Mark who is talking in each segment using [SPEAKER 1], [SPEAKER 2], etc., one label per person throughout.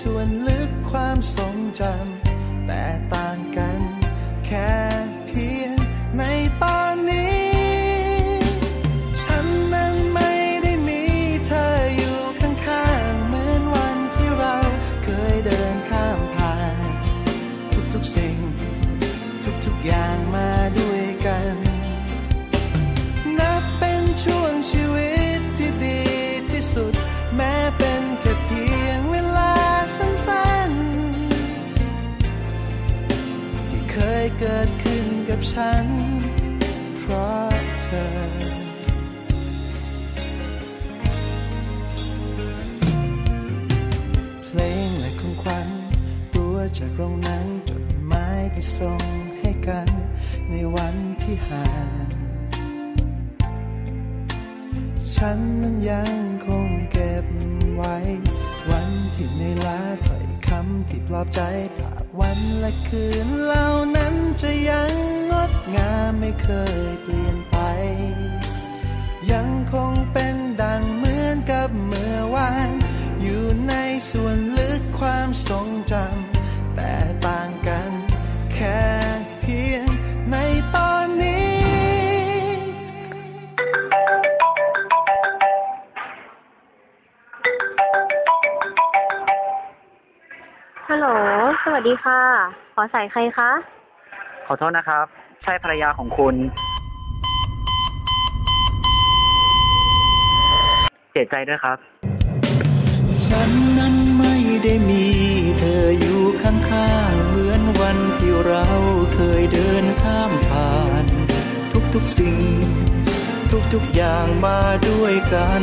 [SPEAKER 1] ส่วนลึกความทรงจำแต่ต่า กิดขึ้นกับฉัน เพราะเธอ เพลงและของขวัญตัวจากโรงหนังจดหมายที่ส่งให้กัน ในวันที่ห่างฉันนั้นยังคงเก็บ ลอบใจภาพวันและคืนเหล่านั้นจะยังงดงามไม่เคยเปลี่ยนไป ดีค่ะ
[SPEAKER 2] ขอสายใครคะ
[SPEAKER 3] ขอโทษนะครับ ใช่ภรรยาของคุณ เสียใจด้วยครับ
[SPEAKER 1] ฉันนั้นไม่ได้มีเธออยู่ข้างๆเหมือนวันที่เราเคยเดินข้ามผ่าน ทุกๆสิ่ง ทุกๆอย่างมาด้วยกัน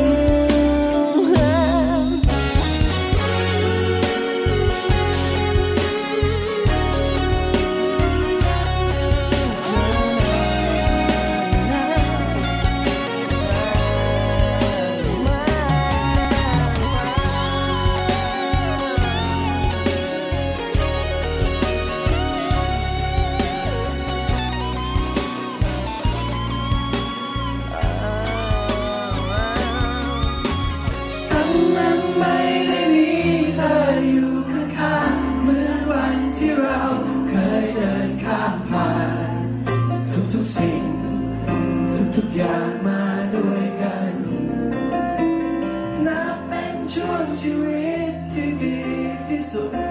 [SPEAKER 1] ทุกอย่างมาด้วยกัน นับเป็นช่วงชีวิตที่ดีที่สุด